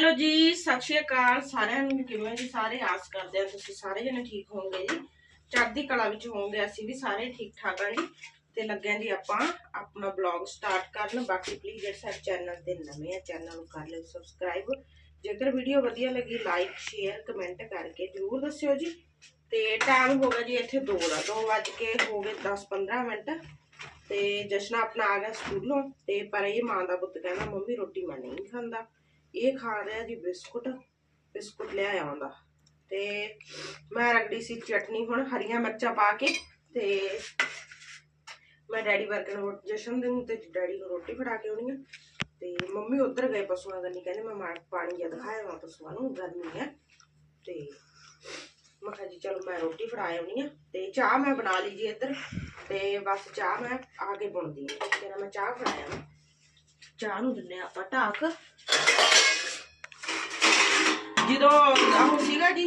Hello ਜੀ, ਸਤਿ ਸ਼੍ਰੀ ਅਕਾਲ ਸਾਰਿਆਂ ਨੂੰ ਕਿਵੇਂ ਜੀ? ਸਾਰੇ ਆਸ ਕਰਦੇ ਆ ਤੁਸੀਂ ਸਾਰੇ ਜਣੇ ਠੀਕ ਹੋਵੋਗੇ ਜੀ? ਚੜ੍ਹਦੀ ਕਲਾ ਵਿੱਚ ਹੋਵੋਗੇ, ਅਸੀਂ ਵੀ ਸਾਰੇ ਠੀਕ ਠਾਕ ਆ ਜੀ। ਤੇ ਲੱਗਿਆ ਜੀ ਆਪਾਂ ਆਪਣਾ ਬਲੌਗ ਸਟਾਰਟ ਕਰਨ। ਬਾਕੀ ਪਲੀਜ਼ ਜਿਹੜੇ ਸਾਡੇ ਚੈਨਲ ਤੇ ਨਵੇਂ ਆ ਚੈਨਲ ਨੂੰ ਕਰ ਲਿਓ ਸਬਸਕ੍ਰਾਈਬ ਜੇਕਰ ਵੀਡੀਓ ਵਧੀਆ ਲੱਗੀ ਲਾਈਕ ਸ਼ੇਅਰ ਕਮੈਂਟ ਕਰਕੇ ਜਰੂਰ ਦੱਸਿਓ ਜੀ। ਤੇ ਟਾਈਮ ਹੋ ਗਿਆ ਜੀ ਇੱਥੇ 2 ਦਾ 2 ਵੱਜ ਕੇ ਹੋ ਗਏ 10 15 ਮਿੰਟ। ਤੇ ਜਸ਼ਨ ਆਪਣਾ ਆ ਗਿਆ ਸਕੂਲੋਂ, ਤੇ ਪਰ ਇਹ ਮਾਂ ਦਾ ਪੁੱਤ ਕਹਿੰਦਾ, ਮੰਮੀ ਰੋਟੀ ਮੈਂ ਨਹੀਂ ਖਾਂਦਾ। ਇਹ ਖਾ ਰਿਹਾ ਜੀ ਬਿਸਕੁਟ ਬਿਸਕੁਟ ਲਿਆ ਆਉਂਦਾ ਤੇ ਮੈਂ ਰਗੜੀ ਸੀ ਚਟਨੀ ਹੁਣ, ਹਰੀਆਂ ਮਿਰਚਾਂ ਪਾ ਕੇ ਤੇ ਮੈਂ ਡੈਡੀ ਵਰਗੇ ਨੂੰ ਜਸ਼ਨ ਦੇ ਨੂੰ ਤੇ ਡੈਡੀ ਨੂੰ ਰੋਟੀ ਫੜਾ ਕੇ ਆਉਣੀ ਆ। ਤੇ ਮੰਮੀ ਉੱਧਰ ਗਏ ਪਸ਼ੂਆਂ ਕੰਨੀ ਕਹਿੰਦੇ ਮੈਂ ਮਾਰ ਪਾਣੀ ਜਿਹਾ ਦਿਖਾਇਆ ਵਾਂ ਪਸ਼ੂਆਂ ਨੂੰ, ਗਰਮੀ ਹੈ ਤੇ ਮੈਂ ਕਿਹਾ ਜੀ ਚਲੋ ਮੈਂ ਰੋਟੀ ਫੜਾ ਆਉਣੀ ਆ ਤੇ ਚਾਹ ਮੈਂ ਬਣਾ ਲਈ ਜੀ ਇੱਧਰ। ਤੇ ਬਸ ਚਾਹ ਮੈਂ ਆ ਕੇ ਬੁਣਦੀ ਆ। ਤੇਰਾ ਮੈਂ ਚਾਹ ਫੜਾਇਆ ਵਾ। ਚਾਹ ਨੂੰ ਦਿੰਨੇ ਆਪਾਂ ਢਾਕ। ਜਦੋਂ ਉਹ ਸੀਗਾ ਜੀ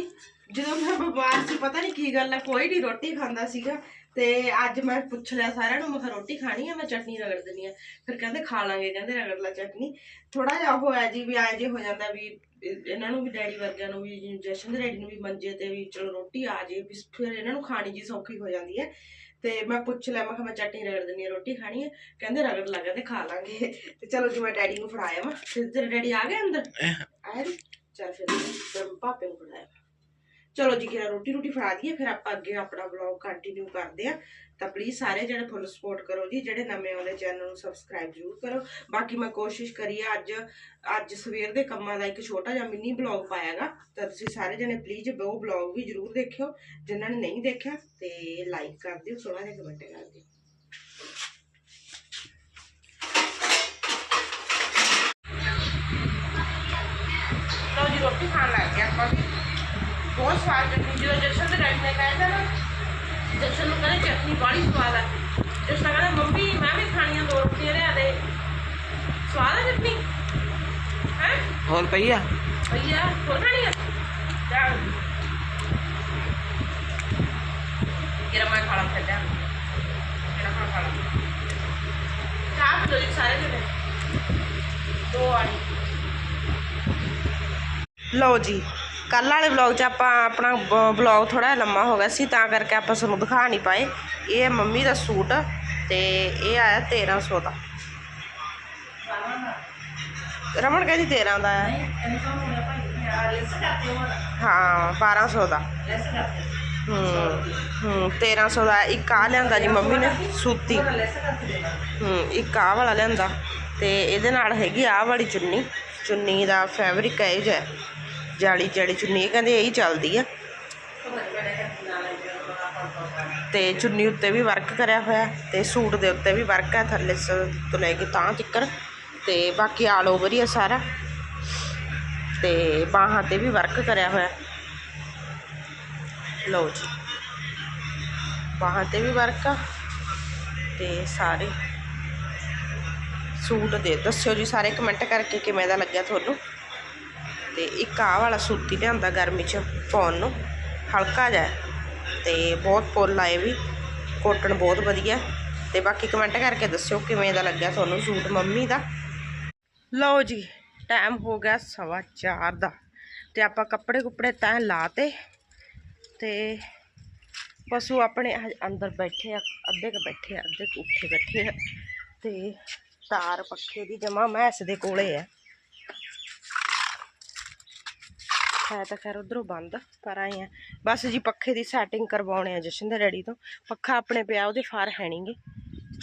ਜਦੋਂ ਮੈਂ ਬਿਮਾਰ ਸੀ ਪਤਾ ਨਹੀਂ ਕੀ ਗੱਲ ਹੈ ਕੋਈ ਨਹੀਂ ਰੋਟੀ ਖਾਂਦਾ ਸੀਗਾ ਤੇ ਅੱਜ ਮੈਂ ਪੁੱਛ ਲਿਆ ਸਾਰਿਆਂ ਨੂੰ ਮੈਂ ਕਿਹਾ ਰੋਟੀ ਖਾਣੀ ਹੈ ਮੈਂ ਚਟਨੀ ਰਗੜ ਦਿੰਨੀ ਆ। ਫਿਰ ਕਹਿੰਦੇ ਖਾ ਲਾਂਗੇ ਕਹਿੰਦੇ ਰਗੜ ਲਾ ਚਟਨੀ। ਥੋੜਾ ਜਿਹਾ ਹੋਇਆ ਜੀ ਵੀ ਐਂ ਜੇ ਹੋ ਜਾਂਦਾ ਵੀ ਇਹ- ਇਹਨਾਂ ਨੂੰ ਵੀ ਡੈਡੀ ਵਰਗਿਆਂ ਨੂੰ ਵੀ ਜਸ਼ਨ ਦੇ ਡੈਡੀ ਨੂੰ ਵੀ ਮੰਜੇ ਤੇ ਵੀ ਚਲੋ ਰੋਟੀ ਆ ਜੇ ਵੀ ਫਿਰ ਇਹਨਾਂ ਨੂੰ ਖਾਣੀ ਜੀ ਸੌਖੀ ਹੋ ਜਾਂਦੀ ਹੈ ਤੇ ਮੈਂ ਪੁੱਛ ਲਿਆ ਮੈਂ ਕਿਹਾ ਮੈਂ ਚਟਨੀ ਰਗੜ ਦਿੰਨੀ ਆ ਰੋਟੀ ਖਾਣੀ ਹੈ ਕਹਿੰਦੇ ਰਗੜ ਲਾ ਕਹਿੰਦੇ ਖਾ ਲਾਂਗੇ। ਤੇ ਚਲੋ ਜੀ ਮੈਂ ਡੈਡੀ ਨੂੰ ਫੜਾਇਆ ਵਾ। ਫਿਰ ਤੇਰੇ ਡੈਡੀ ਆ ਗਏ ਅੰਦਰ? ਆਏ ਨੀ? ਚੱਲ ਫਿਰ ਫਿਰ ਪਾਪੇ ਨੂੰ ਫੜਾਇਆ ਚਲੋ ਜੀ ਕਿਰਾ ਰੋਟੀ ਰੋਟੀ ਫੜਾ ਦਈਏ, ਫਿਰ ਆਪਾਂ ਅੱਗੇ ਆਪਣਾ ਵਲੌਗ ਕੰਟੀਨਿਊ ਕਰਦੇ ਆ ਤਾਂ ਪਲੀਜ਼ ਸਾਰੇ ਜਿਹੜੇ ਫੁੱਲ ਸਪੋਰਟ ਕਰੋ ਜੀ, ਜਿਹੜੇ ਨਵੇਂ ਆਉਂਦੇ ਚੈਨਲ ਨੂੰ ਸਬਸਕ੍ਰਾਈਬ ਜ਼ਰੂਰ ਕਰੋ। ਬਾਕੀ ਮੈਂ ਕੋਸ਼ਿਸ਼ ਕਰੀ ਆ ਅੱਜ ਅੱਜ ਸਵੇਰ ਦੇ ਕੰਮਾਂ ਦਾ ਇੱਕ ਛੋਟਾ ਜਿਹਾ ਮਿੰਨੀ ਵਲੌਗ ਪਾਇਆਗਾ। ਤਾਂ ਤੁਸੀਂ ਸਾਰੇ ਜਣੇ ਪਲੀਜ਼ ਉਹ ਵਲੌਗ ਵੀ ਜ਼ਰੂਰ ਦੇਖਿਓ, ਜਿਨ੍ਹਾਂ ਨੇ ਨਹੀਂ ਦੇਖਿਆ, ਤੇ ਲਾਈਕ ਕਰ ਦਿਓ, ਸੋਹਣਾ ਜਿਹਾ ਕਮੈਂਟ ਕਰ ਦਿਓ। ਲਓ ਜੀ ਰੋਟੀ ਖਾਣ ਲੱਗ ਗਿਆ ਆਪਾਂ ਵੀ ਬਹੁਤ ਸਵਾਦ ਚਟਨੀ ਜਦੋਂ ਜਸ਼ਨ ਦੇ ਡੈਡੀ ਨੇ ਕਹਿਆ ਨਾ ਜਸ਼ਨ ਨੂੰ ਕਹਿੰਦੇ ਚਟਨੀ ਬੜੀ ਸਵਾਦ ਆ ਜਸ਼ਨ ਕਹਿੰਦਾ ਮੰਮੀ ਮੈਂ ਵੀ ਖਾਣੀਆਂ ਦੋ ਰੋਟੀਆਂ ਲਿਆ ਦੇ ਸਵਾਦ ਆ ਚਟਨੀ ਹੈ ਹੋਰ ਪਈ ਆ ਭਈਆ? ਹੋਰ ਖਾਣੀ ਆ ਚੱਲ ਕਿਰਾ ਮੈਂ ਖਾਣਾ ਫੱਟਾ ਕਿਰਾ ਖਾਣਾ ਖਾਣਾ ਚਾਹ ਪੀ ਲਓ ਜੀ ਸਾਰੇ ਜਣੇ ਦੋ ਆਣੀ ਲਓ ਜੀ ਕੱਲ ਵਾਲੇ ਵਲੌਗ 'ਚ ਆਪਾਂ ਆਪਣਾ ਵਲੌਗ ਥੋੜਾ ਲੰਮਾ ਹੋ ਗਿਆ ਸੀ ਤਾਂ ਕਰਕੇ ਆਪਾਂ ਤੁਹਾਨੂੰ ਦਿਖਾ ਨਹੀਂ ਪਾਏ। ਇਹ ਹੈ ਮੰਮੀ ਦਾ ਸੂਟ ਤੇ ਇਹ ਆਇਆ 1300 ਦਾ। ਰਮਨ ਕਹਿੰਦੀ 13 ਦਾ ਆ ਹਾਂ 1200 ਦਾ। ਹੂੰ ਹੂੰ 1300 ਦਾ। ਇੱਕ ਆ ਲਿਆਂਦਾ ਜੀ ਮੰਮੀ ਨੇ ਸੂਤੀ। ਹੂੰ ਇੱਕ ਆਹ ਵਾਲਾ ਲਿਆਂਦਾ। ਤੇ ਇਹਦੇ ਨਾਲ ਹੈਗੀ ਆਹ ਵਾਲੀ ਚੁੰਨੀ। ਚੁੰਨੀ ਦਾ ਫੈਬਰਿਕ ਹੈ ਇਹ ਜਿਹਾ ਜਾਲੀ ਜਾਲੀ ਚੁੰਨੀ ਕਹਿੰਦੇ ਇਹੀ ਚੱਲਦੀ ਆ। ਤੇ ਚੁੰਨੀ ਉੱਤੇ ਵੀ ਵਰਕ ਕਰਿਆ ਹੋਇਆ, ਤੇ ਸੂਟ ਦੇ ਉੱਤੇ ਵੀ ਵਰਕ ਹੈ ਥੱਲੇ ਤੋਂ ਲੈ ਕੇ ਤਾਂ ਚਿੱਕਰ ਤੇ ਬਾਕੀ ਆਲ ਓਵਰ ਹੀ ਆ ਸਾਰਾ। ਤੇ ਬਾਹਾਂ ਤੇ ਵੀ ਵਰਕ ਕਰਿਆ ਹੋਇਆ। ਲਓ ਜੀ। ਬਾਹਾਂ ਤੇ ਵੀ ਵਰਕ ਆ, ਤੇ ਸਾਰੇ। ਸੂਟ ਦੇ, ਦੱਸਿਓ ਜੀ ਸਾਰੇ ਕਮੈਂਟ ਕਰਕੇ ਕਿਵੇਂ ਦਾ ਲੱਗਿਆ ਤੁਹਾਨੂੰ? ਤੇ ਇੱਕ ਆਹ ਵਾਲਾ ਸੂਤੀ ਲਿਆਂਦਾ ਗਰਮੀ 'ਚ ਪਾਉਣ ਨੂੰ, ਹਲਕਾ ਜਿਹਾ। ਹੈ ਤੇ ਬਹੁਤ ਫੁੱਲ ਆਏ ਵੀ ਕੋਟਨ ਬਹੁਤ ਵਧੀਆ। ਤੇ ਬਾਕੀ ਕਮੈਂਟ ਕਰਕੇ ਦੱਸਿਓ ਕਿਵੇਂ ਦਾ ਲੱਗਿਆ ਤੁਹਾਨੂੰ ਸੂਟ ਮੰਮੀ ਦਾ। ਲਓ ਜੀ ਟਾਈਮ ਹੋ ਗਿਆ ਸਵਾ ਚਾਰ ਦਾ। ਤੇ ਆਪਾਂ ਕੱਪੜੇ ਕੁੱਪੜੇ ਤੈਅ ਲਾਤੇ। ਤੇ ਪਸ਼ੂ ਆਪਣੇ ਅੰਦਰ ਬੈਠੇ ਆ, ਅੱਧੇ ਕ ਬੈਠੇ ਆ, ਅੱਧੇ ਕੁ ਉੱਠੇ ਬੈਠੇ ਆ। ਤੇ ਤਾਰ ਪੱਖੇ ਦੀ ਜਮਾ ਮੈਸ ਦੇ ਕੋਲੇ ਆ। ਹੈ ਤਾਂ ਖੈਰ ਉਧਰੋਂ ਬੰਦ ਪਰ ਆਏ ਆ। ਬਸ ਜੀ ਪੱਖੇ ਦੀ ਸੈਟਿੰਗ ਕਰਵਾਉਣੇ ਆ ਜਸ਼ਨ ਦੇ ਡੈਡੀ ਤੋਂ। ਪੱਖਾ ਆਪਣੇ ਪਿਆ, ਉਹਦੇ ਫਾਰ ਹੈ ਨਹੀਂਗੇ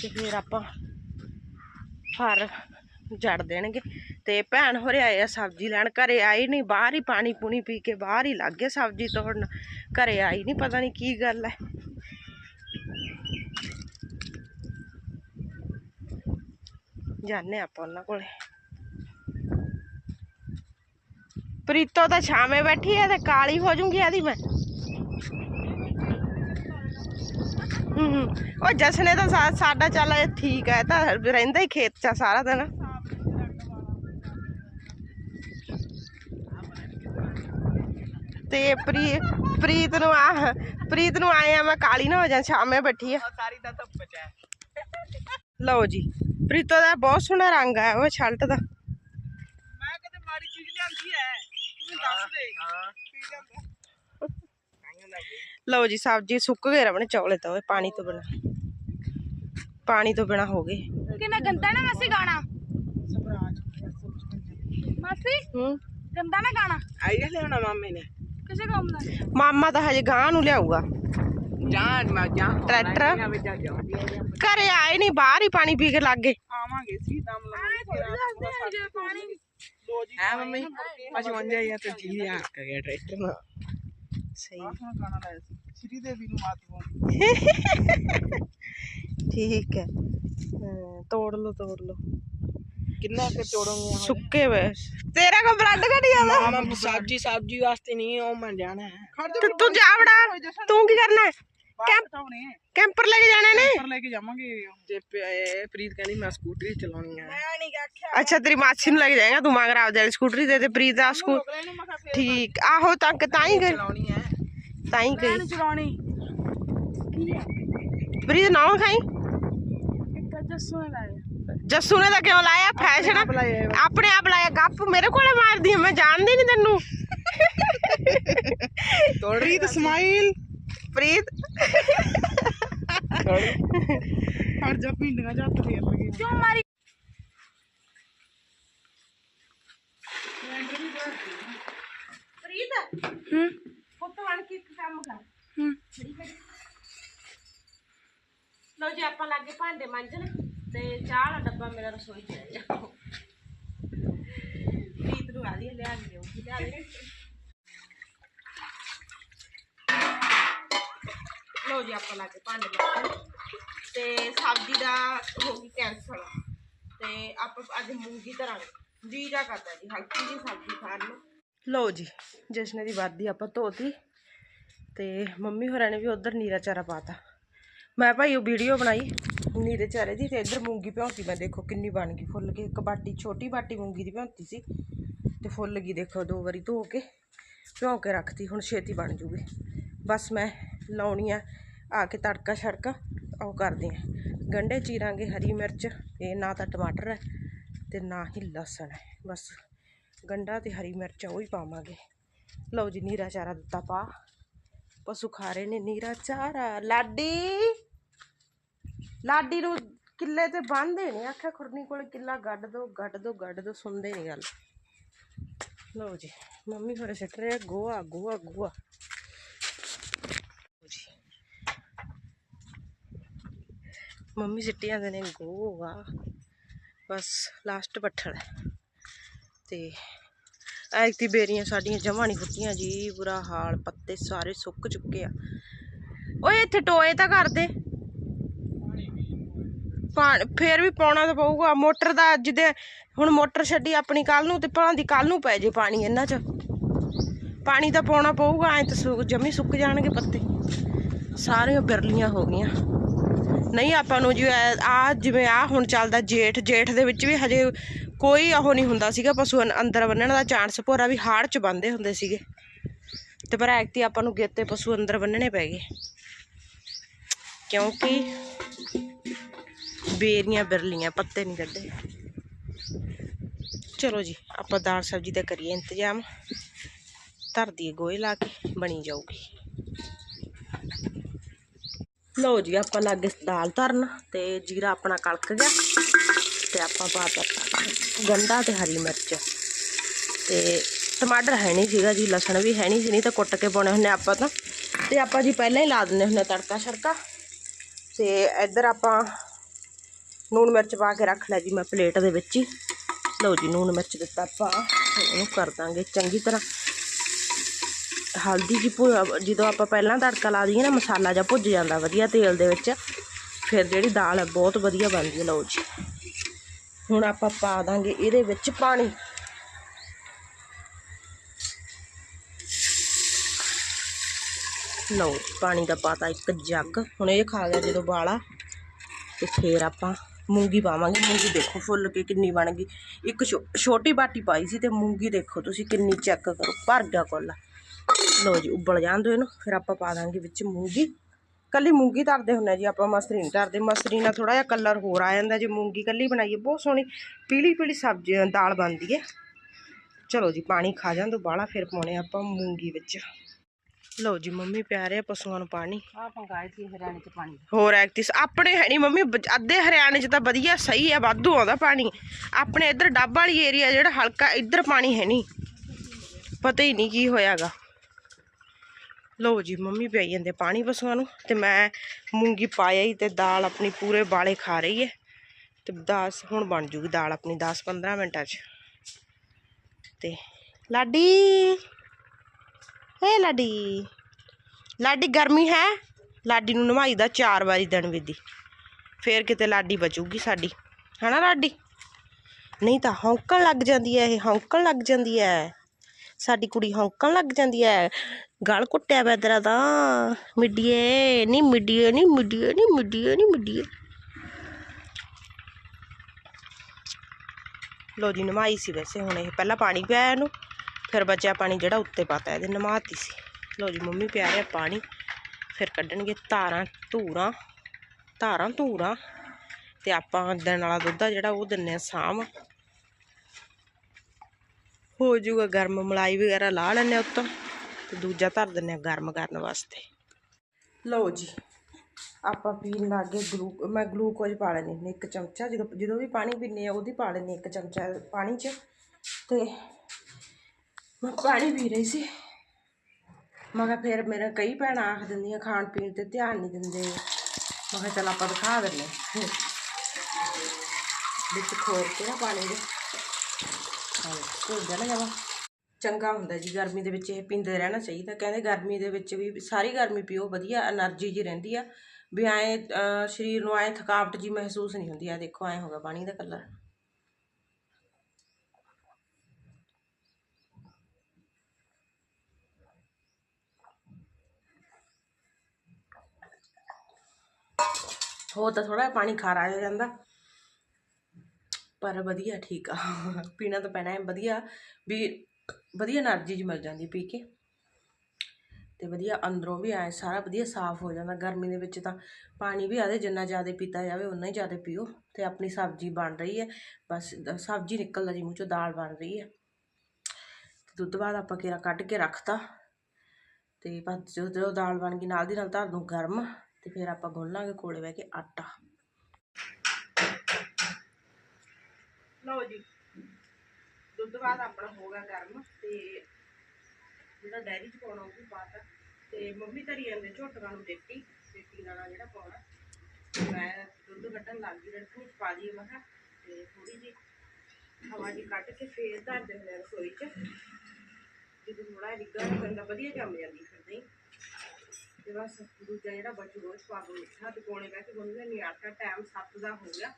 ਤੇ ਫਿਰ ਆਪਾਂ ਫਾਰ ਜੜ ਦੇਣਗੇ। ਤੇ ਭੈਣ ਹੋਰੇ ਆਏ ਆ ਸਬਜ਼ੀ ਲੈਣ। ਘਰੇ ਆਈ ਨਹੀਂ ਬਾਹਰ ਹੀ ਪਾਣੀ ਪੂਣੀ ਪੀ ਕੇ ਬਾਹਰ ਹੀ ਲੱਗ ਗਏ ਸਬਜ਼ੀ ਤੋੜਨ। ਘਰੇ ਆਈ ਨਹੀਂ ਪਤਾ ਨਹੀਂ ਕੀ ਗੱਲ ਹੈ ਜਾਣੇ ਆਪਾਂ ਉਹਨਾਂ ਕੋਲੇ। ਪ੍ਰੀਤੋ ਤਾਂ ਛਾਵੇਂ ਬੈਠੀ ਹੈ ਤੇ ਕਾਲੀ ਹੋ ਜੂਗੀ ਇਹਦੀ ਮੈਂ। ਹੂੰ ਉਹ ਜਸਨੇ ਤਾਂ ਸਾਡਾ ਚੱਲ ਠੀਕ ਹੈ ਤਾਂ ਰਹਿੰਦਾ ਹੀ ਖੇਤ 'ਚ ਸਾਰਾ ਦਿਨ। ਤੇ ਪ੍ਰੀ, ਪ੍ਰੀਤ ਨੂੰ ਆ, ਪ੍ਰੀਤ ਨੂੰ ਆਏ ਆ ਮੈਂ ਕਾਲੀ ਨਾ ਹੋ ਜਾ, ਛਾਵੇਂ ਬੈਠੀ ਆ। ਸਾਰੀ ਦਾ ਧੁੱਪ ਚ ਲਓ ਜੀ, ਪ੍ਰੀਤੋ ਦਾ ਬਹੁਤ ਸੋਹਣਾ ਰੰਗ ਆ, ਉਹ ਸ਼ਰਟ ਦਾ ਮੈਂ ਕਦੇ ਮਾੜੀ ਚੀਜ਼ ਲਿਆਂਦੀ ਹੈ ਦੱਸ ਦੇ ਹਾਂ ਪੀ ਜਾਂਦਾ ਲਓ ਜੀ ਸਬਜ਼ੀ ਸੁੱਕ ਗਏ ਰਵਣੇ ਚੌਲੇ ਤਾਂ ਓਏ ਪਾਣੀ ਤੋਂ ਬਿਨਾ। ਪਾਣੀ ਤੋਂ ਬਿਨਾ ਹੋ ਗਏ। ਕਿੰਨਾ ਗੰਦਾ ਨਾ ਮਾਸੀ ਗਾਣਾ। ਮਾਸੀ ਹੂੰ। ਗੰਦਾ ਨਾ ਗਾਣਾ। ਆਈਡੀਆ ਲੈਣਾ ਮਾਮੇ ਨੇ। ਕਿਸੇ ਕੰਮ ਦਾ। ਮਾਮਾ ਤਾਂ ਹਜੇ ਗਾਂ ਨੂੰ ਲਿਆਊਗਾ। ਜਾਨ ਮੈਂ ਜਾ ਟਰੈਕਟਰ? ਵਿੱਚ ਜਾ ਜਾਂਦੀ ਹੈ ਘਰੇ ਆਏ ਨਹੀਂ ਬਾਹਰ ਹੀ ਪਾਣੀ ਪੀ ਕੇ ਲੱਗ ਗਏ। ਆਵਾਂਗੇ ਸੀ ਦਮ ਜੇ ਪਾਣੀ। ਲੋ ਜੀ ਹੈ ਮੰਮੀ ਅੱਜ ਮੰਜਾ ਜਾਂ ਤੇ ਜੀ ਆ ਕੇ ਗਿਆ ਟਰੈਕਟਰ ਨਾ ਸਹੀ ਆਹ ਗਾਣਾ ਲਾਇਆ ਸੀ ਸ਼੍ਰੀ ਦੇਵੀ ਨੂੰ ਮਾਤ ਪਾਉਂਦੀ ਠੀਕ ਹੈ। ਤੋੜ ਲਓ ਤੋੜ ਲਓ। ਕਿੰਨਾ ਕੁ ਤੋੜੋਗੇ ਸੁੱਕੇ ਵੇ। ਤੇਰਾ ਕੋ ਬਲੱਡ ਘਟ ਜਾਂਦਾ ਸਬਜੀ ਸਬਜੀ ਵਾਸਤੇ ਨਹੀਂ ਉਹ ਮੈਂ ਜਾਣਾ ਹੈ। ਤੇ ਜਾ ਵੜਾ ਤੂੰ ਕੀ ਕਰਨਾ ਹੈ? ਕੈਂਪ ਕੈਂਪਰ ਲੈ ਕੇ ਜਾਣੇ ਨੇ? ਪਰ ਲੈ ਕੇ ਜਾਵਾਂਗੇ। ਜੇ ਪ- ਇਹ ਪ੍ਰੀਤ ਕਹਿੰਦੀ ਮੈਂ ਸਕੂਟਰੀ ਚਲਾਉਣੀ ਹੈ ਮੈਂ ਨਹੀਂ ਆਖਿਆ ਅੱਛਾ ਤੇਰੀ ਮਾਸੀ ਨੂੰ ਲੈ ਕੇ ਜਾਏਗਾ ਤੂੰ ਮਗਰ ਆਪਦੇ ਵਾਲੀ ਸਕੂਟਰੀ ਦੇ ਤੇ ਪ੍ਰੀਤ ਆ ਸਕੂ ਇਹਨੂੰ ਮੈਂ ਕਿਹਾ ਠੀਕ ਆਹੋ ਤੱਕ ਤਾਂ ਹੀ ਗਈ ਚਲਾਉਣੀ ਤਾਂ ਹੀ ਗਈ ਚਲਾਉਣੀ। ਪ੍ਰੀਤ ਨਾ ਖਾਈ? ਇੱਕ ਜੱਸੂ ਨੇ ਲਾਇਆ। ਜੱਸੂ ਨੇ ਤਾਂ ਕਿਉਂ ਲਾਇਆ? ਫੈਸ਼ਨ ਆਪਣੇ ਆਪ ਲਾਇਆ। ਗੱਪ ਮੇਰੇ ਕੋਲੇ ਮਾਰਦੀ ਆ ਮੈਂ ਜਾਣਦੀ ਨਹੀਂ ਤੈਨੂੰ। ਪ੍ਰੀਤ ਸਮਾਈਲ ਪ੍ਰੀਤ। ਹਰ ਜਾ ਪਿੰਡੀਆਂ ਜੱਤ ਫੇਰ ਲਗੇ ਕਿਉਂ ਮਾਰੀ? ਪ੍ਰੀਤ ਹੂੰ। ਪੁੱਤ ਬਣ ਕੇ ਇੱਕ ਕੰਮ ਕਰ। ਹੂੰ। ਲੋ ਜੀ ਆਪਾਂ ਲੱਗੇ ਭਾਂਡੇ ਮਾਂਜਣ ਤੇ ਚਾਹ ਵਾਲਾ ਡੱਬਾ ਮੇਰਾ ਰਸੋਈ ਚ ਜਾ ਪ੍ਰੀਤ ਨੂੰ ਆ ਲਈ ਲਿਆ ਕੇ ਦੇਊਗੀ ਲਿਆ ਦੇ ਲੋ ਜੀ ਆਪਾਂ ਲੱਗੇ ਭਾਂਡੇ ਮਾਂਜਣ। ਤੇ ਸਬਜ਼ੀ ਦਾ ਹੋ ਗਈ ਕੈਂਸਲ ਤੇ ਆਪਾਂ ਅੱਜ ਮੂੰਗੀ ਧਰਾਂਗੇ। ਜੀ ਕਰਦਾ ਜੀ, ਹਲਕੀ ਜੀ ਸਬਜ਼ੀ ਖਾਣ ਨੂੰ। ਲੋ ਜੀ, ਜਸ਼ਨੇ ਦੀ ਵਾਦੀ ਆਪਾਂ ਧੋਤੀ। ਤੇ ਮੰਮੀ ਹੋਰਾਂ ਨੇ ਵੀ ਉਧਰ ਨੀਰਾ ਚਾਰਾ ਪਾਤਾ। ਮੈਂ ਭਾਈ ਉਹ ਵੀਡੀਓ ਬਣਾਈ, ਨੀਰੇ ਚਾਰੇ ਦੀ, ਤੇ ਇੱਧਰ ਮੂੰਗੀ ਭਿਉਂਤੀ ਮੈਂ ਦੇਖੋ ਕਿੰਨੀ ਬਣ ਗਈ। ਫੁੱਲ ਕੇ ਇੱਕ ਬਾਟੀ, ਛੋਟੀ ਬਾਟੀ ਮੂੰਗੀ ਦੀ ਭਿਉਂਤੀ ਸੀ। ਤੇ ਫੁੱਲ ਗਈ ਦੇਖੋ ਦੋ ਵਾਰੀ ਧੋ ਕੇ, ਭਿਉਂ ਕੇ ਰੱਖਤੀ, ਹੁਣ ਛੇਤੀ ਬਣ ਜੂਗੀ। ਬਸ ਮੈਂ ਲਾਉਣੀ ਆ ਆ ਕੇ ਤੜਕਾ ਛੜਕਾ ਉਹ ਕਰਦੇ ਆ। ਗੰਢੇ ਚੀਰਾਂਗੇ ਹਰੀ ਮਿਰਚ ਇਹ ਨਾ ਤਾਂ ਟਮਾਟਰ ਹੈ ਤੇ ਨਾ ਹੀ ਲਸਣ ਹੈ ਬਸ ਗੰਢਾ ਤੇ ਹਰੀ ਮਿਰਚ ਉਹ ਹੀ ਪਾਵਾਂਗੇ। ਲਓ ਜੀ, ਨੀਰਾ ਚਾਰਾ ਦਿੱਤਾ ਪਾ। ਪਸ਼ੂ ਖਾ ਰਹੇ ਨੇ ਨੀਰਾ ਚਾਰਾ। ਲਾਡੀ! ਲਾਡੀ ਨੂੰ ਕਿੱਲੇ ਤੇ ਬੰਨ੍ਹਦੇ ਨੇ। ਆਖਿਆ, ਖੁਰਨੀ ਕੋਲ ਕਿੱਲਾ ਗੱਡ ਦੋ ਗੱਡ ਦੋ ਗੱਡ ਦੋ, ਸੁਣਦੇ ਨਹੀਂ ਗੱਲ। ਲਓ ਜੀ, ਮੰਮੀ ਹੋਰੇ ਸਿੱਟ ਰਹੇ ਗੋਆ ਗੋਆ ਗੋਆ ਲਓ ਜੀ ਮੰਮੀ ਸਿੱਟੀਆਂ ਦੇ ਨੇ ਗੋਆ ਬਸ ਲਾਸਟ ਪੱਠਲ ਹੈ ਤੇ ਐਕਤੀ ਬੇਰੀਆਂ ਸਾਡੀਆਂ ਜਮਾਂ ਨਹੀਂ ਫੁੱਟੀਆਂ ਜੀ, ਬੁਰਾ ਹਾਲ, ਪੱਤੇ ਸਾਰੇ ਸੁੱਕ ਚੁੱਕੇ ਆ। ਓਏ, ਇੱਥੇ ਟੋਏ ਤਾਂ ਕਰ ਦੇ। ਪਾਣੀ, ਫੇਰ ਵੀ ਪਾਉਣਾ ਤਾਂ ਪਊਗਾ। ਮੋਟਰ ਦਾ ਜਿਹਦੇ ਹੁਣ ਮੋਟਰ ਛੱਡੀ ਆਪਣੀ ਕੱਲ ਨੂੰ ਤੇ ਭਲਾਂ ਦੀ ਕੱਲ ਨੂੰ ਪੈ ਜੇ ਪਾਣੀ ਇਹਨਾਂ 'ਚ। ਪਾਣੀ ਤਾਂ ਪਾਉਣਾ ਪਊਗਾ, ਐਂ ਤਾਂ ਸੁੱਕ ਜਮੀ ਸੁੱਕ ਜਾਣਗੇ ਪੱਤੇ। ਸਾਰੀਆਂ ਬਿਰਲੀਆਂ ਹੋ ਗਈਆਂ। ਨਹੀਂ, ਆਪਾਂ ਨੂੰ ਜਿਵੇਂ ਆ ਜਿਵੇਂ ਆ ਹੁਣ ਚੱਲਦਾ ਜੇਠ ਜੇਠ ਦੇ ਵਿੱਚ ਵੀ ਹਜੇ ਕੋਈ ਉਹ ਨਹੀਂ ਹੁੰਦਾ ਸੀਗਾ, ਪਸ਼ੂ ਅੰਦਰ ਬੰਨਣ ਦਾ ਚਾਂਸ, ਭੋਰਾ ਵੀ ਹਾੜ ਚ ਬੰਦੇ ਹੁੰਦੇ ਸੀਗੇ। ਤੇ ਪਰ ਐਕਤੀ ਆਪਾਂ ਨੂੰ ਗੇਤੇ ਪਸ਼ੂ ਅੰਦਰ ਬੰਨਣੇ ਪੈ ਗਏ। ਕਿਉਂਕਿ ਬੇਰੀਆਂ, ਬਿਰਲੀਆਂ, ਪੱਤੇ ਨਹੀਂ ਕੱਢੇ। ਚਲੋ ਜੀ, ਆਪਾਂ ਦਾਲ ਸਬਜ਼ੀ ਦਾ ਕਰੀਏ ਇੰਤਜ਼ਾਮ। ਧਰ ਦਈਏ ਗੋਏ ਲਾ ਕੇ ਬਣੀ ਜਾਊਗੀ। ਲਓ ਜੀ, ਆਪਾਂ ਲੱਗੇ ਦਾਲ ਧਰਨ ਤੇ ਜੀਰਾ ਆਪਣਾ ਕਲਕ ਗਿਆ ਤੇ ਆਪਾਂ ਪਾਤਾ ਗੰਡਾ ਤੇ ਹਰੀ ਮਿਰਚ ਤੇ ਟਮਾਟਰ ਹੈ ਨਹੀਂ ਸੀਗਾ ਜੀ, ਲਸਣ ਵੀ ਹੈ ਨਹੀਂ ਸੀ, ਨਹੀਂ ਤਾਂ ਕੁੱਟ ਕੇ ਪਾਉਣੇ ਹੁੰਦੇ ਆਪਾਂ ਤਾਂ। ਤੇ ਆਪਾਂ ਜੀ ਪਹਿਲਾਂ ਹੀ ਲਾ ਦਿੰਦੇ ਹੁੰਦੇ ਤੜਕਾ ਛੜਕਾ ਤੇ ਇੱਧਰ ਆਪਾਂ ਨੂਣ ਮਿਰਚ ਪਾ ਕੇ ਰੱਖ ਲਿਆ ਜੀ ਮੈਂ ਪਲੇਟ ਦੇ ਵਿੱਚ ਹੀ। ਲਓ ਜੀ, ਨੂਣ ਮਿਰਚ ਦਿੱਤਾ ਆਪਾਂ, ਹੁਣ ਇਹਨੂੰ ਕਰ ਦਾਂਗੇ ਚੰਗੀ ਤਰ੍ਹਾਂ। ਹਲਦੀ ਜੀ ਭੁ ਜਦੋਂ ਆਪਾਂ ਪਹਿਲਾਂ ਤੜਕਾ ਲਾ ਦਈਏ ਨਾ, ਮਸਾਲਾ ਜਿਹਾ ਭੁੱਜ ਜਾਂਦਾ ਵਧੀਆ ਤੇਲ ਦੇ ਵਿੱਚ। ਫਿਰ ਜਿਹੜੀ ਦਾਲ ਹੈ, ਬਹੁਤ ਵਧੀਆ ਬਣਦੀ ਹੈ, ਲਓ ਜੀ। ਹੁਣ ਆਪਾਂ ਪਾ ਦਾਂਗੇ ਇਹਦੇ ਵਿੱਚ ਪਾਣੀ। ਲਓ ਜੀ, ਪਾਣੀ ਦਾ ਪਾਤਾ ਇੱਕ ਜੱਗ। ਹੁਣ ਇਹ ਖਾ ਗਿਆ ਜਦੋਂ ਬਾਲਾ ਤੇ ਫੇਰ ਆਪਾਂ ਮੂੰਗੀ ਪਾਵਾਂਗੇ। ਮੂੰਗੀ ਦੇਖੋ ਫੁੱਲ ਕੇ ਕਿੰਨੀ ਬਣ ਗਈ। ਇੱਕ ਛੋ- ਛੋਟੀ ਬਾਟੀ ਪਾਈ ਸੀ ਤੇ ਮੂੰਗੀ ਦੇਖੋ ਤੁਸੀਂ ਕਿੰਨੀ ਚੈੱਕ ਕਰੋ। ਭਰ ਗਿਆ ਕੋਲਾ। ਲਓ ਜੀ ਉਬਲ ਜਾਣ ਦਿਓ ਇਹਨੂੰ ਫਿਰ ਆਪਾਂ ਪਾ ਦਾਂਗੇ ਵਿੱਚ ਮੂੰਗੀ। ਕੱਲੀ ਮੂੰਗੀ ਧਰਦੇ ਹੁੰਦੇ ਜੀ ਆਪਾਂ ਮਸਰੀ ਨਹੀਂ ਧਰਦੇ ਮਸਰੀ ਨਾਲ ਥੋੜਾ ਜਿਹਾ ਕਲਰ ਹੋਰ ਆ ਜਾਂਦਾ ਜੇ ਮੂੰਗੀ ਕੱਲੀ ਬਣਾਈਏ ਬਹੁਤ ਸੋਹਣੀ ਪੀਲੀ ਪੀਲੀ ਸਬਜ਼ੀ ਦਾਲ ਬਣਦੀ ਹੈ। ਚਲੋ ਜੀ ਪਾਣੀ ਖਾ ਜਾਂ ਤੋਂ ਬਾਹਲਾ ਫਿਰ ਪਾਉਣੇ ਆਪਾਂ ਮੂੰਗੀ ਵਿੱਚ। ਲਓ ਜੀ ਮੰਮੀ ਪਿਆਰੇ ਆ ਪਸ਼ੂਆਂ ਨੂੰ ਪਾਣੀ। ਆ ਪੰਗਾਇ ਸੀ ਹਰਿਆਣੇ ਚ ਪਾਣੀ। ਹੋਰ ਐਕਟਿਸ ਆਪਣੇ ਹੈ ਨਹੀਂ ਮੰਮੀ ਅੱਧੇ ਹਰਿਆਣੇ 'ਚ ਤਾਂ ਵਧੀਆ ਸਹੀ ਆ ਵਾਧੂ ਆਉਂਦਾ ਪਾਣੀ। ਆਪਣੇ ਇੱਧਰ ਡੱਬ ਵਾਲੀ ਏਰੀਆ ਜਿਹੜਾ ਹਲਕਾ ਇੱਧਰ ਪਾਣੀ ਹੈ ਨਹੀਂ ਪਤਾ ਹੀ ਨਹੀਂ ਕੀ ਹੋਇਆਗਾ। ਲਓ ਜੀ, ਮੰਮੀ ਪਿਆਈ ਜਾਂਦੇ ਪਾਣੀ ਪਸ਼ੂਆਂ ਨੂੰ ਤੇ ਮੈਂ ਮੂੰਗੀ ਪਾਇਆ ਹੀ ਤੇ ਦਾਲ ਆਪਣੀ ਪੂਰੇ ਬਾਲੇ ਖਾ ਰਹੀ ਹੈ। ਤੇ 10 ਹੁਣ ਬਣ ਜੂਗੀ ਦਾਲ ਆਪਣੀ 10 15 ਮਿੰਟਾਂ 'ਚ। ਤੇ ਲਾਡੀ ਏ ਲਾਡੀ ਲਾਡੀ ਗਰਮੀ ਹੈ? ਲਾਡੀ ਨੂੰ ਨਵਾਈ ਦਾ ਚਾਰ ਵਾਰੀ ਦਿਨ ਵਿਧੀ ਫੇਰ ਕਿਤੇ ਲਾਡੀ ਬਚੂਗੀ ਸਾਡੀ। ਹਨਾ ਲਾਡੀ? ਨਹੀਂ ਤਾਂ ਹੌਂਕਣ ਲੱਗ ਜਾਂਦੀ ਹੈ, ਇਹ ਹੌਂਕਣ ਲੱਗ ਜਾਂਦੀ ਹੈ। ਸਾਡੀ ਕੁੜੀ ਹੌਂਕਣ ਲੱਗ ਜਾਂਦੀ ਹੈ। ਗਲ ਕੁੱਟਿਆ ਪਿਆ ਤੇਰਾ ਤਾਂ। ਮਿੱਡੀਏ ਨਹੀਂ ਮਿੱਡੀਏ ਨਹੀਂ ਮਿੱਡੀਏ ਨਹੀਂ ਮਿੱਡੀਏ ਨਹੀਂ ਮਿੱਡੀਏ। ਲੋ ਜੀ, ਨਮਾਈ ਸੀ ਵੈਸੇ ਹੁਣ ਇਹ। ਪਹਿਲਾਂ ਪਾਣੀ ਪਿਆ ਇਹਨੂੰ, ਫਿਰ ਬਚਿਆ ਪਾਣੀ ਜਿਹੜਾ ਉੱਤੇ ਪਾਤਾ ਇਹਦੇ, ਨਮਾਤੀ ਸੀ। ਲੋ ਜੀ, ਮੰਮੀ ਪਿਆ ਰਿਹਾ ਪਾਣੀ, ਫਿਰ ਕੱਢਣਗੇ ਧਾਰਾਂ, ਧੂਰਾਂ ਧਾਰਾਂ, ਧੂਰਾਂ। ਤੇ ਆਪਾਂ ਦੇਣ ਵਾਲਾ ਦੁੱਧ ਆ ਜਿਹੜਾ, ਉਹ ਦਿੰਨੇ ਆ ਸਾਮ। ਹੋ ਜੂਗਾ ਗਰਮ, ਮਲਾਈ ਵਗੈਰਾ ਲਾ ਲੈਣੇ ਉੱਤੋਂ। ਤੇ ਦੂਜਾ ਧਰ ਦਿੰਨੇ ਆ ਗਰਮ ਕਰਨ ਵਾਸਤੇ ਲਓ ਜੀ ਆਪਾਂ ਪੀਣ ਲੱਗੇ ਗਲੂ ਮੈਂ ਗਲੂਕੋਜ਼ ਪਾ ਲੈਂਦੀ ਹੁੰਦੀ ਇੱਕ ਚਮਚਾ ਜਦੋਂ ਜਦੋਂ ਵੀ ਪਾਣੀ ਪੀਂਦੇ ਆ ਉਹਦੀ ਪਾ ਲੈਂਦੀ ਇੱਕ ਚਮਚਾ ਪਾਣੀ 'ਚ ਤੇ ਮੈਂ ਪਾਣੀ ਪੀ ਰਹੀ ਸੀ ਮੈਂ ਕਿਹਾ ਫਿਰ ਮੇਰੇ ਕਈ ਭੈਣਾਂ ਆਖ ਦਿੰਦੀਆਂ ਖਾਣ ਪੀਣ ਤੇ ਧਿਆਨ ਨਹੀਂ ਦਿੰਦੇ ਮੈਂ ਕਿਹਾ ਚੱਲ ਆਪਾਂ ਦਿਖਾ ਦਿੰਦੇ ਹਾਂ। ਵਿੱਚ ਖੋਰ ਕੇ ਨਾ ਪਾਣੀ ਦੇ ਹਾਂ ਘੁਲ ਜਾਣਾ ਜਮਾ ਚੰਗਾ ਹੁੰਦਾ ਜੀ, ਗਰਮੀ ਦੇ ਵਿੱਚ ਇਹ ਪੀਂਦੇ ਰਹਿਣਾ ਚਾਹੀਦਾ। ਕਹਿੰਦੇ ਗਰਮੀ ਦੇ ਵਿੱਚ ਵੀ ਸਾਰੀ ਗਰਮੀ ਪੀਓ, ਵਧੀਆ એનર્ਜੀ ਜੀ ਰਹਿੰਦੀ ਆ। ਵੀ ਐ ਸਰੀਰ ਨੂੰ ਐ ਥਕਾਵਟ ਜੀ ਮਹਿਸੂਸ ਨਹੀਂ ਹੁੰਦੀ। ਆ ਦੇਖੋ, ਐ ਹੋਗਾ ਪਾਣੀ ਦਾ ਕਲਰ। ਹੋ ਤਾਂ ਥੋੜਾ ਪਾਣੀ ਖਾਰਾ ਆ ਜਾਂਦਾ। ਪਰ ਵਧੀਆ ਠੀਕ ਆ। ਪੀਣਾ ਤਾਂ ਪੈਣਾ ਹੈ ਵਧੀਆ। ਵੀ ਵਧੀਆ ਐਨਰਜੀ ਜੀ ਮਿਲ ਜਾਂਦੀ ਪੀ ਕੇ। ਤੇ ਵਧੀਆ ਅੰਦਰੋਂ ਵੀ ਆਏ ਸਾਰਾ ਵਧੀਆ ਸਾਫ਼ ਹੋ ਜਾਂਦਾ। ਗਰਮੀ ਦੇ ਵਿੱਚ ਤਾਂ ਪਾਣੀ ਵੀ ਆਦੇ ਜਿੰਨਾ ਜ਼ਿਆਦਾ ਪੀਤਾ ਜਾਵੇ ਉਨਾ ਹੀ ਜ਼ਿਆਦਾ ਪੀਓ। ਤੇ ਆਪਣੀ ਸਬਜ਼ੀ ਬਣ ਰਹੀ ਹੈ। ਬਸ ਸਬਜ਼ੀ ਨਿਕਲਦਾ ਜੀ ਮੂੰਹ ਚੋਂ, ਦਾਲ ਬਣ ਰਹੀ ਹੈ। ਤੇ ਦੁੱਧ ਬਾਅਦ ਆਪਾਂ ਕੇਰਾ ਕੱਢ ਕੇ ਰੱਖਤਾ। ਤੇ ਬਸ ਜਦੋਂ ਦਾਲ ਬਣ ਗਈ, ਨਾਲ ਦੀ ਨਾਲ ਧਰ ਦੂੰ ਗਰਮ। ਤੇ ਫਿਰ ਆਪਾਂ ਗੁੰਨ ਲਾਂਗੇ ਕੋਲੇ ਬਹਿ ਕੇ ਆਟਾ। ਲਓ ਜੀ। ਦੁੱਧ ਬਾਅਦ ਆਪਣਾ ਹੋ ਗਿਆ ਗਰਮ ਤੇ ਜਿਹੜਾ ਡੈਰੀ ਚ ਪਾਉਣਾ ਉਹ ਵੀ ਪਾਤਾ ਤੇ। ਮੰਮੀ ਧਰੀ ਜਾਂਦੇ ਝੋਟੀਆਂ ਨੂੰ ਦਿੱਤੀ ਦਿੱਤੀ ਦਾਣਾ ਜਿਹੜਾ ਪਾਉਣਾ। ਮੈਂ ਦੁੱਧ ਕੱਢਣ ਲੱਗ ਗਈ ਰੜਕੂ ਪਾ ਦੀ ਮੈਂ ਤੇ ਥੋੜੀ ਜਿਹੀ ਹਵਾ ਜੀ ਕੱਢ ਕੇ ਫੇਰ ਧਰ ਦਿੰਦੇ ਰਸੋਈ ਚ। ਜਦੋਂ ਥੋੜਾ ਰਿੱਗਾ ਜਿਹਾ ਵਧੀਆ ਜੰਮ ਜਾਂਦੀ ਫਿਰ ਨਹੀਂ। ਤੇ ਬਸ ਦੂਜਾ ਜਿਹੜਾ ਬਚੂ ਰੋਜ਼ ਪਾ ਦੋ ਮਿੱਠਾ ਤੇ ਕੋਲੇ ਬਹਿ ਕੇ ਗੁੰਨ ਲੈਣੀ ਆਟਾ ਟਾਈਮ 7 ਦਾ ਹੋ ਗਿਆ।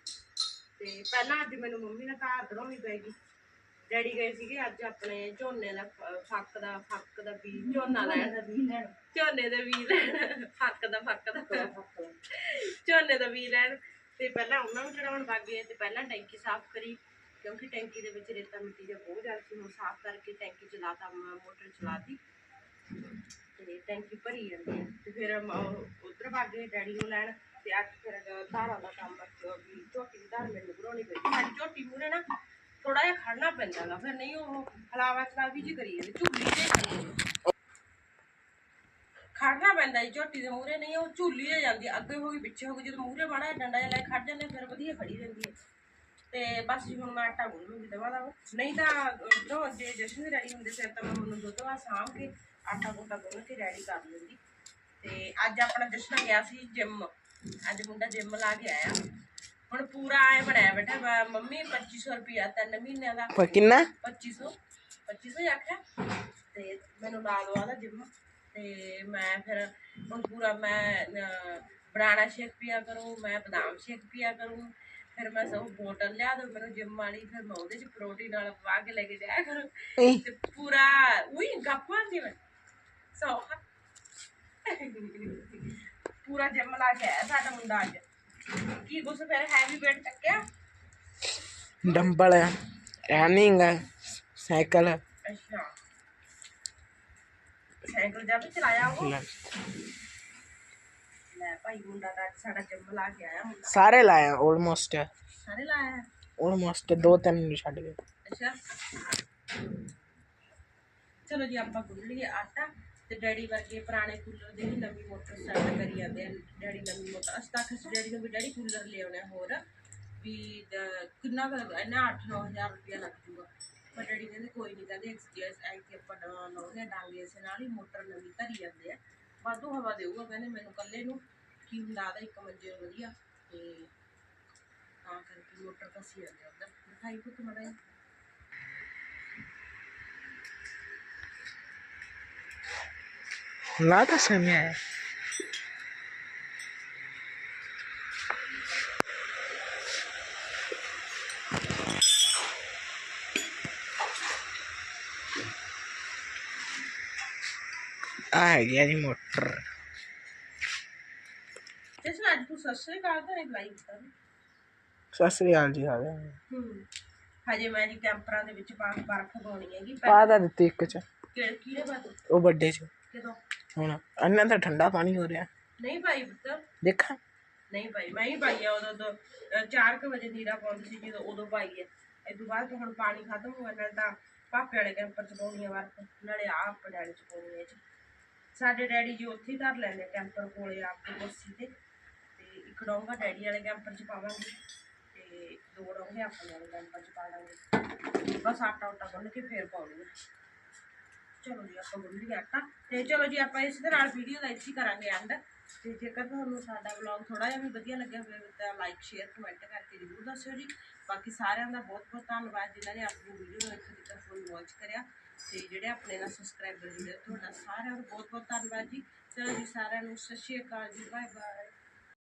ਤੇ ਪਹਿਲਾਂ ਅੱਜ ਮੈਨੂੰ ਮੰਮੀ ਨੇ ਘਰ ਦੋਨੀ ਪੈ ਗਈ। ਡੈਡੀ ਗਏ ਸੀਗੇ ਅੱਜ ਆਪਣੇ ਝੋਨੇ ਦਾ ਫ- ਫੱਕ ਦਾ ਫੱਕ ਦਾ ਬੀਜ ਝੋਨਾ ਲੈਣ। ਝੋਨੇ ਦਾ ਬੀਜ ਲੈਣ। ਫੱਕ ਦਾ ਫੱਕ ਦਾ। ਝੋਨੇ ਦਾ ਬੀਜ ਲੈਣ। ਤੇ ਪਹਿਲਾਂ ਉਹਨਾਂ ਨੂੰ ਚੜਾਉਣ ਲੱਗ ਗਏ ਤੇ ਪਹਿਲਾਂ ਟੈਂਕੀ ਸਾਫ਼ ਕਰੀ ਕਿਉਂਕਿ ਟੈਂਕੀ ਦੇ ਵਿੱਚ ਰੇਤਾ ਮਿੱਟੀ ਦਾ ਬਹੁਤ ਜ਼ਿਆਦਾ ਸੀ। ਹੁਣ ਸਾਫ਼ ਕਰਕੇ ਟੈਂਕੀ ਚਲਾਤਾ ਮੋਟਰ ਚਲਾਤੀ ਤੇ ਟੈਂਕੀ ਭਰੀ ਜਾਂਦੀ ਹੈ। ਤੇ ਫਿਰ ਉਧਰ ਭਾਗੇ ਡੈਡੀ ਨੂੰ ਲੈਣ। ਤੇ ਅੱਜ ਫਿਰ ਧਾਰਾਂ ਦਾ ਕੰਮ ਬੱਚੋ ਵੀ ਝੋਟੀ ਦੀ ਧਾਰ ਮੈਨੂੰ ਬਣਾਉਣੀ ਪਈ। ਸਾਡੀ ਝੋਟੀ ਮੂਰੇ ਨਾ ਥੋੜਾ ਜਿਹਾ ਖੜਨਾ ਪੈਂਦਾ ਫਿਰ ਨਹੀਂ ਉਹ ਹਲਾਵਾ ਚਲਾਵੀ ਜੀ ਕਰੀ ਜਾਂਦੀ ਝੂਲੀ ਤੇ ਖੜੀ ਖੜਨਾ ਪੈਂਦਾ ਜੀ, ਝੋਟੀ ਦੇ ਮੂਰੇ ਨਹੀਂ, ਉਹ ਝੂਲੀ ਤੇ ਜਾਂਦੀ ਹੈ। ਅੱਗੇ ਹੋ ਗਈ, ਪਿੱਛੇ ਹੋ ਗਈ, ਜਦੋਂ ਮੂਰੇ ਮਾੜਾ ਡੰਡਾ ਜਿਹਾ ਲੈ ਖੜ ਜਾਂਦੇ, ਫਿਰ ਵਧੀਆ ਖੜੀ ਰਹਿੰਦੀ ਹੈ। ਤੇ ਬਸ ਜੀ ਹੁਣ ਮੈਂ ਆਟਾ ਗੁੰਨ ਲੂੰਗੀ ਦਵਾ ਦਾ। ਨਹੀਂ ਤਾਂ ਜੋ ਜੇ ਜਸ਼ਨ ਦੇ ਰੈਡੀ ਹੁੰਦੇ ਸੀ ਤਾਂ ਮੈਂ ਉਹਨੂੰ ਦੁੱਧ ਵਾ ਸਾਂਭ ਕੇ ਆਟਾ ਗੋਟਾ ਗੁੰਨ ਕੇ ਰੈਡੀ ਕਰ ਲੈਂਦੀ ਤੇ ਅੱਜ ਆਪਣਾ ਜਸ਼ਨ ਗਿਆ ਸੀ ਜਿਮ ਅੱਜ ਮੁੰਡਾ ਜਿਮ ਲਾ ਕੇ ਆਇਆ। ਹੁਣ ਪੂਰਾ ਆਏ ਬਣਾਇਆ ਬੇਟਾ ਮ- ਮੰਮੀ 2500 ਰੁਪਿਆ ਤਿੰਨ ਮਹੀਨਿਆਂ ਦਾ। ਪਰ ਕਿੰਨਾ? 2500 2500 ਹੀ ਆਖਿਆ। ਤੇ ਮੈਨੂੰ ਲਾ ਦਵਾ ਦਾ ਜਿਮ। ਤੇ ਮੈਂ ਫਿਰ ਹੁਣ ਪੂਰਾ ਮੈਂ ਬਨਾਨਾ ਸ਼ੇਕ ਪੀਆ ਕਰੂੰ ਮੈਂ ਬਦਾਮ ਸ਼ੇਕ ਪੀਆ ਕਰੂੰ। ਫਿਰ ਮੈਂ ਸਭ ਬੋਤਲ ਲਿਆ ਦੋ ਮੈਨੂੰ ਜਿਮ ਵਾਲੀ ਫਿਰ ਮੈਂ ਉਹਦੇ ਚ ਪ੍ਰੋਟੀਨ ਨਾਲ ਪਾ ਕੇ ਲੈ ਕੇ ਜਾਇਆ ਕਰੂੰ। ਇਹ ਤੇ ਪੂਰਾ ਉਹੀ ਗੱਪਾਂ ਦੀ ਮੈਂ। ਸੋ। ਪੂਰਾ ਜਿਮ ਲਾ ਕੇ ਆਇਆ ਸਾਡਾ ਮੁੰਡਾ ਅੱਜ। ਹੈਵੀ weight ਚੱਕਿਆ? ਡੰਬਲ ਹੈ ਰਨਿੰਗ ਹੈ ਸਾਈਕਲ। ਅੱਛਾ। ਸਾਈਕਲ ਜਦ ਚਲਾਇਆ ਉਹ? ਲੈ, ਲੈ ਭਾਈ ਮੁੰਡਾ ਤਾਂ ਅੱਜ ਸਾਡਾ ਜਿਮ ਲਾ ਕੇ ਆਇਆ ਮੁੰਡਾ। ਸਾਰੇ ਲਾਇਆ ਆਲਮੋਸਟ ਸਾਰੇ ਲਾਇਆ ਆਲਮੋਸਟ ਦੋ ਤਿੰਨ ਨੂੰ ਛੱਡ ਕੇ ਅੱਛਾ। ਚਲੋ ਜੀ ਆਪਾਂ ਗੁੰਨ ਲਈਏ ਆਟਾ। ਤੇ ਡੈਡੀ ਵਰਗੇ ਪੁਰਾਣੇ ਕੂਲਰ ਦੀ ਵੀ ਨਵੀਂ ਮੋਟਰ ਸੈੱਟ ਕਰੀ ਜਾਂਦੇ ਆ, ਡੈਡੀ ਨਵੀਂ ਮੋਟਰ। ਅਸੀਂ ਤਾਂ ਖਸ ਡੈਡੀ ਨੂੰ ਵੀ, ਡੈਡੀ ਕੂਲਰ ਲਿਆਉਣਾ ਹੋਰ। ਵੀ ਕਿੰਨਾ ਕੁ ਲੱਗਾ ਇਹਨਾਂ 8-9000 ਰੁਪਇਆ ਲੱਗ ਜੂਗਾ। ਪਰ ਡੈਡੀ ਕਹਿੰਦੇ, ਕੋਈ ਨਹੀਂ ਕਹਿੰਦੇ ਐਕਸਪੀਰੀਅੰਸ ਆਈ ਕਿ ਆਪਾਂ ਲਾਉਂਦੇ ਡਾਂਗੇ ਇਸੇ ਨਾਲ ਹੀ ਮੋਟਰ ਨਵੀਂ ਧਰੀ ਜਾਂਦੇ ਆ। ਵਾਧੂ ਹਵਾ ਦੇਊਗਾ, ਕਹਿੰਦੇ, ਮੈਨੂੰ ਕੱਲੇ ਨੂੰ ਕੀ ਹੁੰਦਾ ਦਾ ਇੱਕ ਮੰਜੇ ਨੂੰ ਵਧੀਆ ਤੇ ਤਾਂ ਕਰਕੇ ਮੋਟਰ ਕਸੀ ਜਾਂਦੇ ਉਧਰ। ਦਿਖਾਈ ਪੁੱਤ ਮੜਾ ਤਾਂ ਸਮਿਆ ਹੈ ਆ ਗਿਆ ਜੀ ਮੋਟਰ ਜਿਸ ਨਾਲ ਤੂੰ ਸੱਸੇ ਕਾਲ ਤਾਂ ਨਹੀਂ ਬੁਲਾਈ ਪੁੱਤ ਸਤਿ ਸ੍ਰੀ ਅਕਾਲ ਜੀ ਆ ਗਿਆ ਹੂੰ ਹਜੇ ਮੈਂ ਜੀ ਕੈਂਪਰਾਂ ਦੇ ਵਿੱਚ ਬਰਫ਼ ਪਾਉਣੀ ਹੈਗੀ ਪਾ ਦਾ ਦਿੱਤੀ ਇੱਕ ਚ ਕਿ- ਕਿਹਦੇ ਬਾਅਦ ਉਹ ਵੱਡੇ ਚ ਕਿਦੋਂ ਹੁਣ ਅੰਨਾ ਤਾਂ ਠੰਡਾ ਪਾਣੀ ਹੋ ਰਿਹਾ। ਨਹੀਂ ਭਾਈ ਪੁੱਤ। ਦੇਖਾਂ। ਨਹੀਂ ਭਾਈ ਮੈਂ ਹੀ ਪਾਈ ਆ ਉਦੋਂ ਤੋਂ 4 ਵਜੇ ਨੀਰਾ ਪਾਉਂਦੀ ਸੀ ਜਦੋਂ ਉਦੋਂ ਪਾਈ ਹੈ ਇਹ ਤੋਂ ਬਾਅਦ ਤਾਂ ਹੁਣ ਪਾਣੀ ਖਤਮ ਹੋ ਗਿਆ ਤਾਂ ਪਾਪੇ ਵਾਲੇ ਕੈਂਪਰ ਚ ਪਾਉਣੀ ਆ ਬਰਫ਼ ਨਾਲੇ ਆ ਆਪਣੇ ਵਾਲੇ ਚ ਪਾਉਣੀ ਹੈ। ਸਾਡੇ ਡੈਡੀ ਜੀ ਉੱਥੇ ਧਰ ਲੈਂਦੇ ਕੈਂਪਰ ਕੋਲੇ ਆਪਣੀ ਕੁਰਸੀ ਤੇ ਤੇ ਇੱਕ ਡੋਂਗਾ ਡੈਡੀ ਵਾਲੇ ਕੈਂਪਰ ਚ ਪਾਵਾਂਗੇ ਤੇ ਦੋ ਡੋਂਗੇ ਆਪਣੇ ਵਾਲੇ ਕੈਂਪਰ ਚ ਪਾ ਦਾਂਗੇ ਬਸ ਆਟਾ ਉਟਾ ਗੁੰਨ ਕੇ ਫੇਰ ਪਾਉਣੀ ਚਲੋ ਜੀ, ਆਪਾਂ ਗੁੰਨ ਲਿਆ ਆਟਾ ਤੇ ਚਲੋ ਜੀ, ਆਪਾਂ ਇਸ ਦੇ ਨਾਲ ਵੀਡੀਓ ਦਾ ਇੱਥੇ ਹੀ ਕਰਾਂਗੇ ਐਂਡ ਤੇ ਜੇਕਰ ਤੁਹਾਨੂੰ ਸਾਡਾ ਵਲੌਗ ਥੋੜਾ ਜਿਹਾ ਵੀ ਵਧੀਆ ਲੱਗਿਆ ਹੋਵੇ, ਤਾਂ ਲਾਈਕ ਸ਼ੇਅਰ ਕਮੈਂਟ ਕਰਕੇ ਜ਼ਰੂਰ ਦੱਸਿਓ ਜੀ। ਬਾਕੀ ਸਾਰਿਆਂ ਦਾ ਬਹੁਤ ਬਹੁਤ ਧੰਨਵਾਦ, ਜਿਨ੍ਹਾਂ ਨੇ ਆਪਣੀ ਵੀਡੀਓ ਨੂੰ ਇੱਥੇ ਤੱਕ ਫੁੱਲ ਵਾਚ ਕਰਿਆ। ਤੇ ਜਿਹੜੇ ਆਪਣੇ ਨਾਲ ਸਬਸਕ੍ਰਾਈਬਰ ਜੁੜੇ ਤੁਹਾਡਾ ਸਾਰਿਆਂ ਦਾ ਬਹੁਤ ਬਹੁਤ ਧੰਨਵਾਦ ਜੀ। ਚਲੋ ਜੀ, ਸਾਰਿਆਂ ਨੂੰ ਸਤਿ ਸ਼੍ਰੀ ਅਕਾਲ ਜੀ ਬਾਏ ਬਾਏ